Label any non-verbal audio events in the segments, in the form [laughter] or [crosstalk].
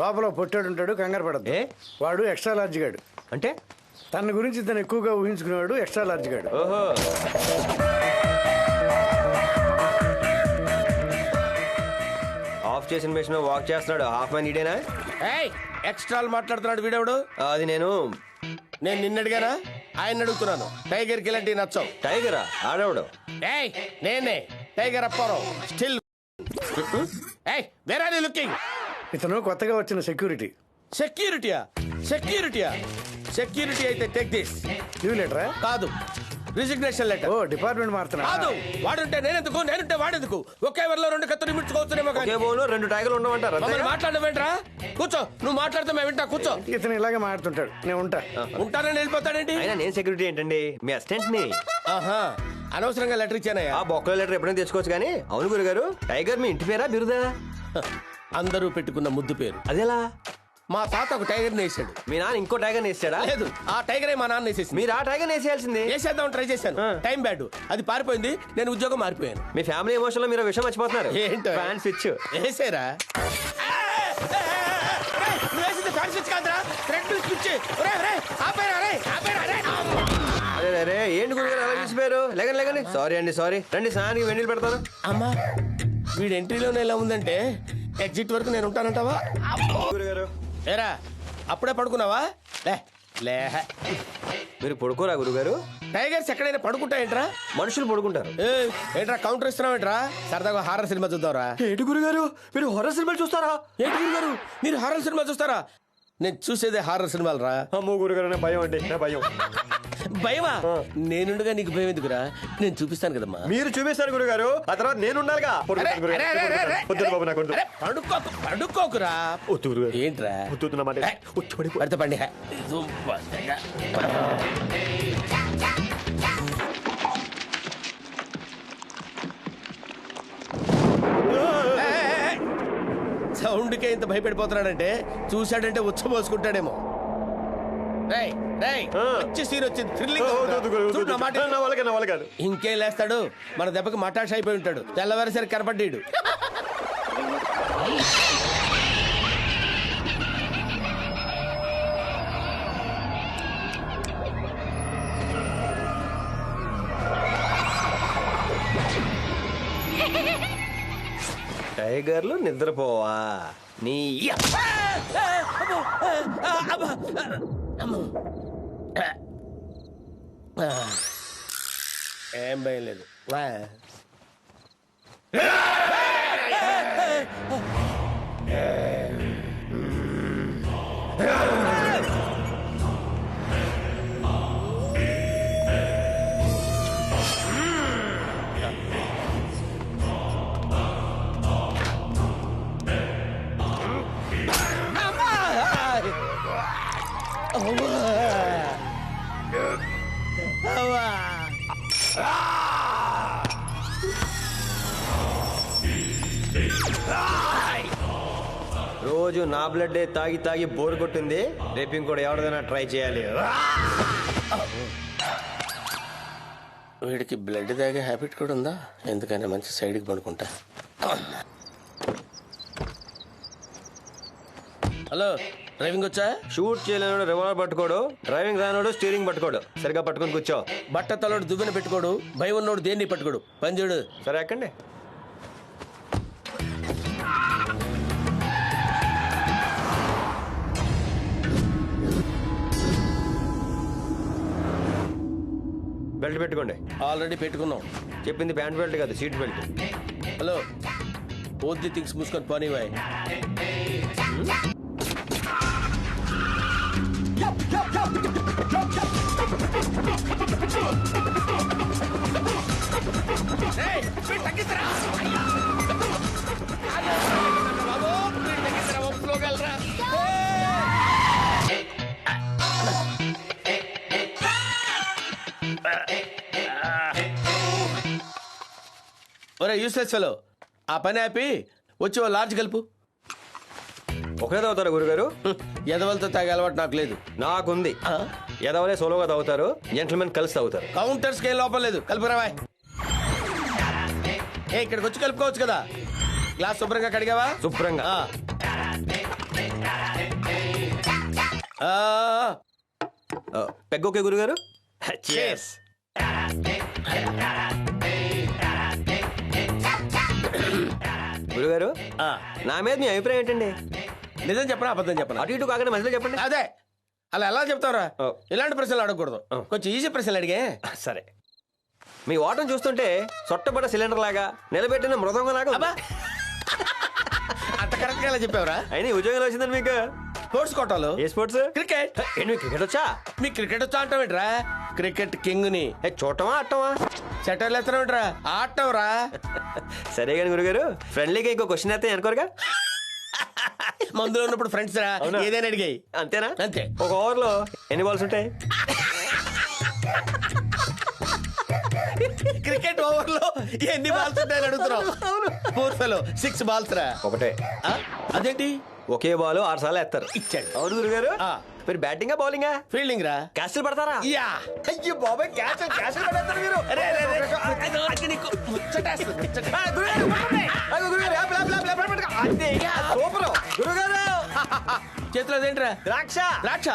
లోపల పొట్టాడు ఉంటాడు కంగారు పడద్దు. ఏ? వాడు ఎక్స్ట్రా లార్జ్ గాడు. అంటే? తన గురించి తను ఎక్కువగా ఊహించుకునేవాడు ఎక్స్ట్రా లార్జ్ గాడు. ఓహో. ఆఫ్ చేసిన మెషిన్ వాక్ చేస్తున్నాడు. హాఫ్ మ్యాన్ ఇడేనా ఏయ్ ఎక్స్ట్రాలు మాట్లాడుతున్నాడు వీడెవడు? అది నేను. నేను నిన్న అడిగానా? ఆయన అడుగుతున్నాను. టైగర్కి ఇలాంటివి నచ్చవు. టైగరా? ఆడవడు? ఏయ్ నేనే. టైగర్ అప్పారావు. స్టిల్. ఏయ్ వేర్ ఆర్ లుకింగ్ ఇతను కొత్తగా వచ్చిన సెక్యూరిటీ సెక్యూరిటీయా? సెక్యూరిటీయా? సెక్యూరిటీ అయితే టేక్ దిస్ లీవ్ లెటరా కాదు. రిజిగ్నేషన్ లెటర్ ఓ డిపార్ట్మెంట్ మారుతున్నా. కాదు. వాడుంటే నేనెందుకు? నేనుంటే వాడెందుకు? ఒకే వరలో రెండు కత్తులు మిర్చుకోవచ్చునేమో కానీ. బోన్లో రెండు టైగర్లు ఉండమంటారు మమ్మల్ని అంతేగా? మాట్లాడమేంట్రా కూర్చో. నువ్వు మాట్లాడితే మేము వింటా. కూర్చో. ఇతను ఇలాగే మాడుతుంటాడు నేను ఉంటా. ఉంటానని వెళ్ళిపోతాడేంటి? అయినా నేను సెక్యూరిటీ ఏంటండి? మీ అసిస్టెంట్ని ఆహా. అనవసరంగా లెటర్ ఇచ్చానయ్యా. ఆ బొక్కల లెటర్ ఎప్పుడైనా తెచ్చుకోవచ్చు కానీ? అవును గురుగారు టైగర్ మీ ఇంటి పేరా బిరుదా? అందరూ పెట్టుకున్న ముద్దు పేరు అదేలా మా తాత ఒక టైగర్ వేసాడు మీ నాన్న ఇంకో టైగర్ వేసాడా లేదు ఆ టైగరే మా నాన్న వేసేసింది మీరు ఆ టైగర్ వేసేయాల్సింది వేసేద్దాం ట్రై చేశాను. టైం బ్యాడ్ అది పారిపోయింది నేను ఉద్యోగం మారిపోయాను మీ ఫ్యామిలీ ఎమోషన్లో మీరు విషయం మర్చిపోతున్నారు ఏంటో? ఫ్యాన్ స్విచ్ వేసేరా వేసింది ఫ్యాన్ స్విచ్ కాదురా థ్రెడ్ స్విచ్ ఒరే ఒరే ఆపేరా రే ఆపేరా రే అరే అరే ఏంటి గురుగారు అలా చూసిపోయారు లేకండి లేకండి సారీ అండి సారీ రండి స్నానానికి వెన్నీళ్ళు పెడతాను అమ్మా వీడి ఎంట్రీలోనే ఎలా ఉందంటే ఎగ్జిట్ వరకు నేను ఉంటానంటావా? గురుగారు. ఏరా అప్పుడే పడుకున్నావా? లే లే. మీరు పడుకోరా గురుగారు? టైగర్స్ ఎక్కడైనా పడుకుంటాయంట్రా? మనుషులు పడుకుంటారు. ఏయ్, ఏంట్రా కౌంటర్ ఇస్తున్నావేంట్రా? సరదాగా హారర్ సినిమా చూద్దాంరా. ఏంటి గురుగారు? మీరు హొర్రర్ సినిమాలు చూస్తారా? ఏంటి గురు గారు మీరు హారర్ సినిమా చూస్తారా? నేను చూసేదే హారర్ సినిమాలు రా. అమ్మో గురుగారు నా భయం అంటే నా భయం. భయమా? నేనుండగా నీకు భయం ఎందుకురా? నేను చూపిస్తాను కదమ్మా. మీరు చూపిస్తారు గురుగారు. ఆ తర్వాత నేను ఉండాలిగా అరే, అరే, అరే, అరే, అరే. వద్దు బాబు నాకు పడుకోకు పడుకోకురా. వద్దు గురుగారు. ఏంట్రా? వద్దు, వద్దు, నా మాట. ఏ, వద్దు, పడిపో. పడితే పండి. సూపర్. సౌండ్కే ఇంత భయపడిపోతున్నాడంటే చూశాడంటే ఉచ్చబోసుకుంటాడేమో. సీన్ వచ్చింది. థ్రిల్లింగ్ చూడు నా. మాట నా వల్ల కాదు, నా వల్ల కాదు. ఇంకేం లేస్తాడు? మన దెబ్బకి మటాష్ అయిపోయి ఉంటాడు. తెల్లవారిసరికి కనపడ్డాడు. టైగర్లు నిద్రపోవా? నీ ఏం భయం లేదు వా. రోజు నా బ్లడ్ తాగి తాగి బోర్ కొట్టింది. రేపు ఇంకోటి ఎవరిదైనా ట్రై చేయాలి. వీడికి బ్లడ్ తాగే హ్యాబిట్ కూడా ఉందా? ఎందుకైనా మంచి సైడ్కి పడుకుంటా. హలో. డ్రైవింగ్ వచ్చా? షూట్ చేయలేనోడు రివాల్వర్ పట్టుకోడు డ్రైవింగ్ రానోడు స్టీరింగ్ పట్టుకోడు. సరిగా పట్టుకొని కూర్చో. బట్ట తలోడు దువ్వెన పెట్టుకోడు భయం ఉన్నోడు దేన్ని పట్టుకోడు? పంజుడు సరే ఎక్కండి. బెల్ట్ పెట్టుకోండి. ఆల్రెడీ పెట్టుకున్నాం. చెప్పింది ప్యాంట్ బెల్ట్ కాదు సీట్ బెల్ట్. హలో ఓద్ది థింగ్స్ మూసుకొని పోనీవాయ్ ఒరే యూస్లెస్ ఫెలో ఆ పని ఆపి వచ్చి ఓ లార్జ్ కలుపు. ఒకే తాగుతారా గురుగారు? ఎదవలతో తాగే అలవాటు నాకు లేదు. నాకుంది. ఎదవలే సోలోగా తాగుతారు జెంట్మెన్ కలిసి తాగుతారు. కౌంటర్స్ ఏం లోపం లేదు. కలుపురావా ఏ ఇక్కడికి వచ్చి కలుపుకోవచ్చు కదా. గ్లాస్ శుభ్రంగా కడిగావా? శుభ్రంగా. ఆ. ఆ, పెగ్ ఓకే గురుగారు? Cheers. గురుగారు ఆ, నా మీద మీ అభిప్రాయం ఏంటండి? నిజం చెప్పనా అబద్ధం చెప్పనా? అటు ఇటు కాకుండా మధ్యలో చెప్పండి. అదే. అలా ఎలా చెప్తావురా? ఓ. ఇలాంటి ప్రశ్నలు అడగకూడదు. కొంచెం ఈజీ ప్రశ్నలు అడిగే. సరే. మీ ఓటం చూస్తుంటే సొట్టబడ్డ సిలిండర్ లాగా నిలబెట్టిన మృదంగం లాగా అంత కరెక్ట్గా ఎలా చెప్పావురా? అయినా ఈ ఉద్యోగంలో వచ్చిందండి మీకు? స్పోర్ట్స్ కోటాలు? ఏ స్పోర్ట్స్? క్రికెట్. ఏంటి మీకు క్రికెట్ వచ్చా? మీ క్రికెట్ వచ్చా అంటావేంట్రా క్రికెట్ కింగ్ని ఏ చూడటమా ఆడటమా? సెటర్లు ఎత్తనవేంట్రా ఆడటం రా సరే కానీ గురుగారు ఫ్రెండ్లీగా ఇంకో క్వశ్చన్ అయితే అనుకోరుగా? మందులో ఉన్నప్పుడు ఫ్రెండ్స్ రా అవునా? ఏదైనా అడిగాయి. అంతేనా? అంతే. ఒక ఓవర్లో ఎన్ని బాల్స్ ఉంటాయి? క్రికెట్ ఓవర్లో ఎన్ని బాల్స్ ఉంటాయని అడుగుతున్నావు? సిక్స్ బాల్స్ రా. ఒకటే. ఆ? అదేంటి? ఒకే బాల్ ఆరు సార్లు వేస్తారు ఇచ్చాడు. అవును గురుగారు. ఆ. మీరు బ్యాటింగా బౌలింగా ఫీల్డింగ్ రా. క్యాస్టిల్ పడతారా? యా. అయ్యో బాబాయ్ క్యాస్టిల్ పడతారు మీరు. అరే, అరే, అరే. అది నీకు ముచ్చటేస్తుంది, ముచ్చట. ఆ, గురుగారు, గురుగారు. అంతే, సూపర్. గురుగారు చేతిలో అదేంట్రా ద్రాక్ష! ద్రాక్ష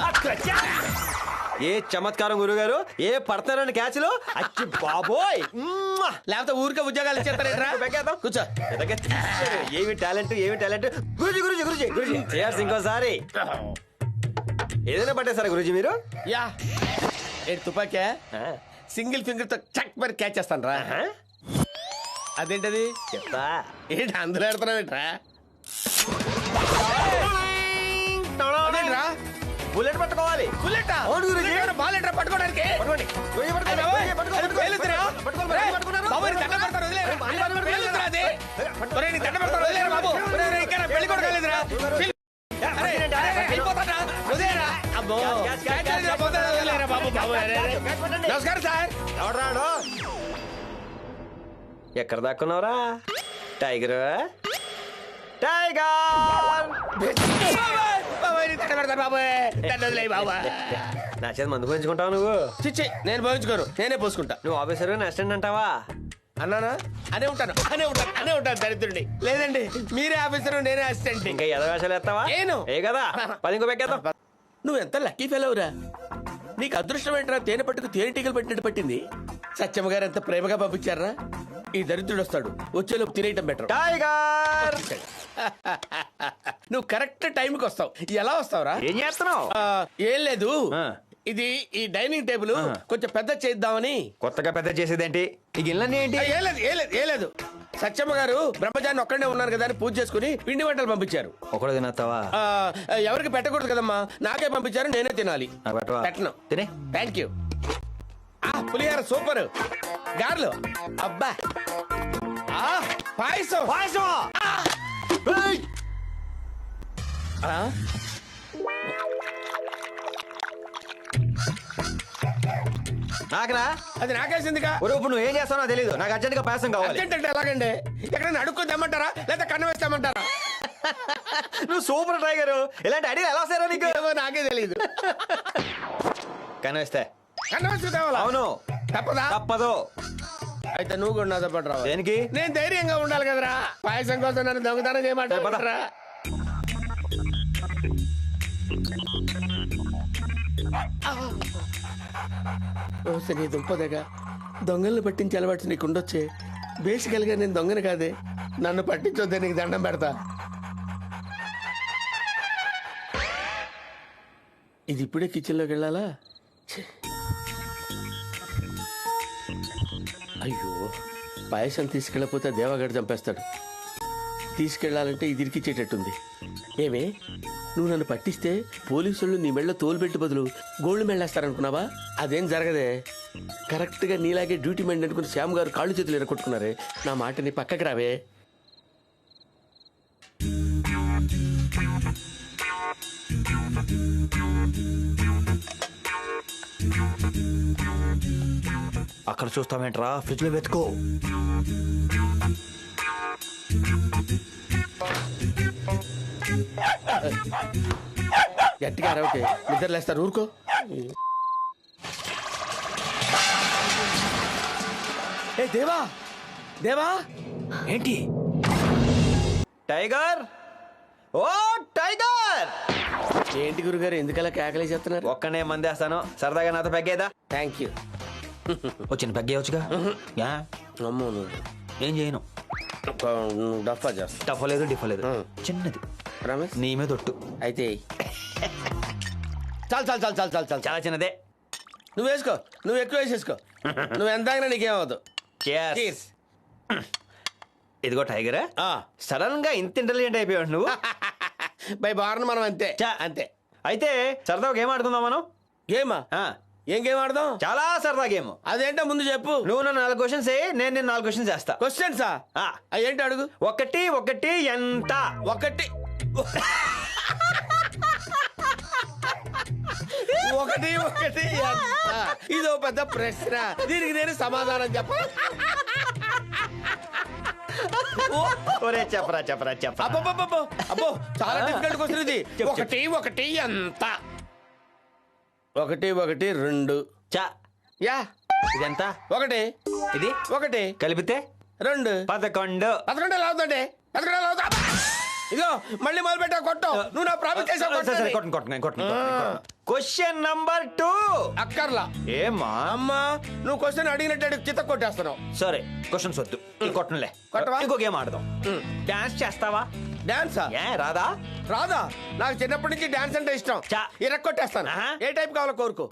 ఏ చమత్కారం గురుగారు? ఏ పడతారని క్యాచ్లు? అచ్చి బాబోయ్! మ్మ్. లేకపోతే ఊరికే ఉద్యోగాలు ఇచ్చేస్తారేంట్రా. [laughs] కూర్చో. ఎదగ తీశారు. ఏమి టాలెంట్ ఏమి టాలెంట్? గురుజీ గురుజీ గురుజీ! గురుజీ. చేయాల్సి ఇంకోసారి. ఏదైనా పట్టేశారా గురుజీ మీరు? యా. ఏంటి తుపాకే? ఆ, సింగిల్ ఫింగర్తో చక్ మరి క్యాచ్ చేస్తాను రా. అదేంటది? చెప్తా. ఏంటి అందులో పెడుతున్నావేంట్రా అదేంట్రా బుల్లెట్ పట్టుకోవాలి బుల్లెట్ అవును గురూజీ. బాల్ ఎట్రా పట్టుకోవడానికి పట్టుకోండి పట్టుకున్నారు? బాబోయ్, నీ దండం అది? నీ దండం బాబు. ఒరేయ్, ఒరేయ్, ఇంకా నా పెళ్ళి కూడా కాలేదురా. పిల్- అరే, వెళ్ళిపోతాడా? వదిలేయరా? అబ్బో. పోతాడా? వదిలేయరా బాబు, బాబు. నమస్కారం సార్ ఎవడ్రాడు? ఎక్కడ దాక్కున్నావురా టైగర్ టైగర్ నీ దండం పెడతాను, బాబాయ్. నన్ను వదిలేయ్, బాబాయ్. నా చేత మందు పోయించుకుంటావు నువ్వు? చిచ్చి నేను పోయించుకోను. నేనే పోసుకుంటా. నువ్వు ఆఫీసర్ అసిస్టెంట్ అంటావా? అన్నానా? అనే ఉంటాను. అనే ఉంటాను అనే ఉంటాను దరిద్రుడి లేదండి మీరే ఆఫీసర్ నేనే అసిస్టెంట్ ఇంకా ఎద వేషాలు ఎత్తావా? ఏను. ఏ కదా? పది ఇంకో పెక్కేద్దాం నువ్వు ఎంత లక్కీ ఫెలవురా నీకు అదృష్టం ఏంట్రా? తేనె పట్టుకు తేనెటీగలు పెట్టినట్టు పట్టింది. సత్యమ్మ గారు ఎంత ప్రేమగా పంపించారా? ఈ దరిద్రుడు వస్తాడు వచ్చేలోపు తినేయటం బెటర్ టైగర్! [laughs] నువ్వు కరెక్ట్ టైంకి వస్తావు. ఎలా వస్తావురా? ఏం చేస్తున్నావు? ఆ, ఏం లేదు. ఇది ఈ డైనింగ్ టేబుల్ కొంచెం పెద్ద చేద్దామని. కొత్తగా పెద్ద చేసేదేంటి? ఈ గిన్నెలన్నీ ఏంటి? ఆ, ఏం లేదు ఏం లేదు ఏం లేదు. సత్యమ్మ గారు బ్రహ్మచారిని ఒక్కడే ఉన్నారు కదా అని పూజ చేసుకుని పిండి వంటలు పంపించారు. ఒకడు తినేస్తావా? ఆ, ఎవరికి పెట్టకూడదు కదమ్మా. నాకే పంపించారు నేనే తినాలి. నాకు పెట్టవా? పెట్టను. తినే. థ్యాంక్ యూ ఆ పులిహార సూపర్. గార్లు. అబ్బా. ఆ పాయసం. పాయసం ఆ, నాకునా? అది నాకేసిందిగా ఒరే ఇప్పుడు నువ్వు ఏం చేస్తావో తెలియదు నాకు అర్జెంట్గా పాయసం కావాలి. అర్జెంట్ అంటే ఎలాగండి? ఎక్కడైనా అడుక్కు తెమ్మంటారా? లేదా కన్ను వేసి తెమ్మంటారా? నువ్వు సూపర్ టైగర్ ఇలాంటి ఐడియా ఎలా వస్తారో నీకు? నాకే తెలియదు కానీ వస్తే. అవును. తప్పదా? తప్పదు. అయితే నువ్వు కూడా నాతో పాటు రావాలి. దేనికి? నేను ధైర్యంగా ఉండాలి కదరా. పాయసం కోసం నన్ను దొంగతనం చేయమంటారా నీ దుంపదగా దొంగల్ని పట్టించి అలవాటు నీకు ఉండొచ్చే. బేసికల్గా నేను దొంగని కాదే. నన్ను పట్టించొద్దే నీకు దండం పెడతా. ఇది ఇప్పుడే కిచెన్లోకి వెళ్ళాలా? అయ్యో పాయసం తీసుకెళ్ళకపోతే దేవగడు చంపేస్తాడు. తీసుకెళ్ళాలంటే ఇది ఇరికిచ్చేటట్టుంది. ఏమే నువ్వు నన్ను పట్టిస్తే పోలీసులు నీ మెళ్ళ తోలుబెట్టి బదులు గోల్డ్ మెళ్ళేస్తారనుకున్నావా అదేం జరగదే. కరెక్ట్గా నీలాగే డ్యూటీ మెండ్ అనుకుని శ్యామ్ గారు కాళ్ళు చేతులు ఎరగొట్టుకున్నారే నా మాటని పక్కకి రావే. అక్కడ చూస్తామేంట్రా ఫ్రిడ్జ్లో వెతుకో. గట్టిగా అరవకే. నిద్రలేస్తారు ఊరుకో. ఏ దేవా? దేవా? ఏంటి? టైగర్? ఓ టైగర్! ఏంటి గురుగారు? ఎందుకలా కేకలే చెప్తున్నారు ఒక్కనే మందేస్తాను. సరదాగా నాతో పెగ్గేదా? Thank you. వచ్చిన అమ్మో. నువ్వు ఏం చేయను. డఫా చేస్తా. టఫ్ లేదు డిఫ్ లేదు. చిన్నది. రమేష్? నీ మీద ఒట్టు. అయితే. చాలు చాలు చాలు చాలు చాలు చాలు. చాలా చిన్నదే. నువ్వు వేసుకో నువ్వు ఎక్కువ వేసేసుకో. నువ్వు ఎంత తాగినా. Cheers. ఇదిగో టైగర్ ఆ. సడన్గా ఇంత ఇంటెలిజెంట్ అయిపోయావు నువ్వు. [laughs] బై బార్న మనం అంతే చా. అంతే. అయితే సరదా గేమ్ ఆడుకుందాం మనం. గేమా? ఏం గేమ్ ఆడదాం? చాలా సరదా గేమ్ అదేంటో ముందు చెప్పు. నువ్వు నన్ను నాలుగు క్వశ్చన్స్ ఏ నేను నేను నాలుగు క్వశ్చన్స్ వేస్తా క్వశ్చన్సా. ఏంటి అడుగు? ఒకటి ఒకటి ఎంత? ఒకటి. ఒకటి ఒకటి ఎంత? ఇదో పెద్ద ప్రశ్న. దీనికి నేను సమాధానం చెప్పాలి ఒరే చెప్పరా చెప్పరా చెప్పరా. అబ్బో అబ్బో చాలా డిఫికల్ట్ క్వశ్చన్ ఇది. ఒకటి ఒకటి ఎంత? ఒకటి ఒకటి రెండు. చా. యా. ఇదెంత? ఒకటి. ఇది? ఒకటి. కలిపితే? రెండు. పదకొండు. పదకొండు ఎలా అవుతుంది? పదకొండు ఎలా ఇదిగో మళ్ళీ మొదలు పెట్టా కొట్టు నువ్వు నా ప్రామిస్ చేసావు కొట్టను, కొట్టను, కొట్టను. క్వశ్చన్ నంబర్ టూ అక్కర్లా. ఏమా అమ్మా నువ్వు క్వశ్చన్ అడిగినట్టు చిత్త కొట్టేస్తున్నావు. సరే క్వశ్చన్స్ వద్దు. కొట్టనులే. కొట్టవా? ఇంకో గేమ్ ఆడదాం. డాన్స్ చేస్తావా? డాన్సా ఏ రాదా రాదా నాకు చిన్నప్పటి నుంచి డాన్స్ అంటే ఇష్టం. చా. ఇరక్కొట్టేస్తాను ఆహా. ఏ టైప్ కావాలో కోరుకో.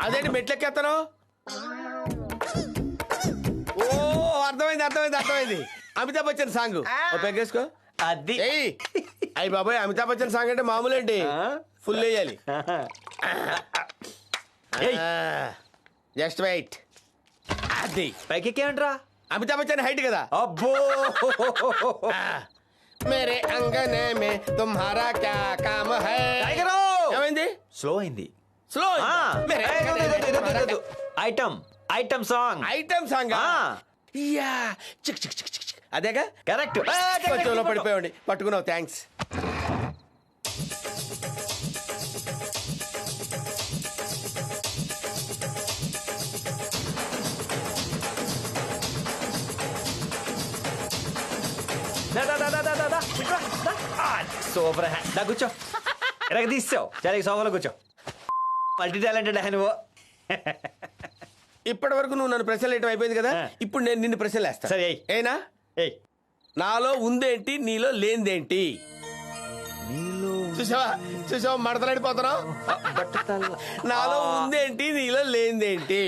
అదేంటి మెట్లెక్కేస్తాను ఓ అర్థమైంది అర్థమైంది అర్థమైంది. అమితాబ్ బచ్చన్ సాంగ్ ఓ పెగ్గేసుకో అది. ఏయ్. అయ్యి బాబాయ్ అమితాబ్ బచ్చన్ సాంగ్ అంటే మామూలు ఏంటి ఆ? ఫుల్ వేయాలి. ఏయ్. జస్ట్ వెయిట్ అది. పైకి ఎక్కేయంట్రా అమితాబ్ బచ్చన్ హైట్ కదా? అబ్బో! మేరే అంగనే మే తుమ్హారా క్యా కామ్ హై? టైగరు ఏమైంది? స్లో అయింది. Slow item item song. Item song? ఆ. Yeah. Chick chick chick chick chick. అదేగా? కరెక్ట్ కొంచెంలో పడిపోయాడి పట్టుకున్నావు థ్యాంక్స్ సూపర్ దా కూర్చో. ఎరగ తీసావు సరే సోఫాలో కూర్చో. మల్టీ టాలెంటెడ్ నువ్వు. ఇప్పటి వరకు నువ్వు నన్ను ప్రశ్నలు వేయటం అయిపోయింది కదా. ఇప్పుడు నేను నిన్ను ప్రశ్నలు వేస్తా. సరే. ఏనా? ఏయ్. నాలో ఉందేంటి? నీలో లేనిదేంటి? చూసావా? చూసావా? మడతలాడిపోతున్నావు నాలో ఉందేంటి? నీలో లేనిదేంటి?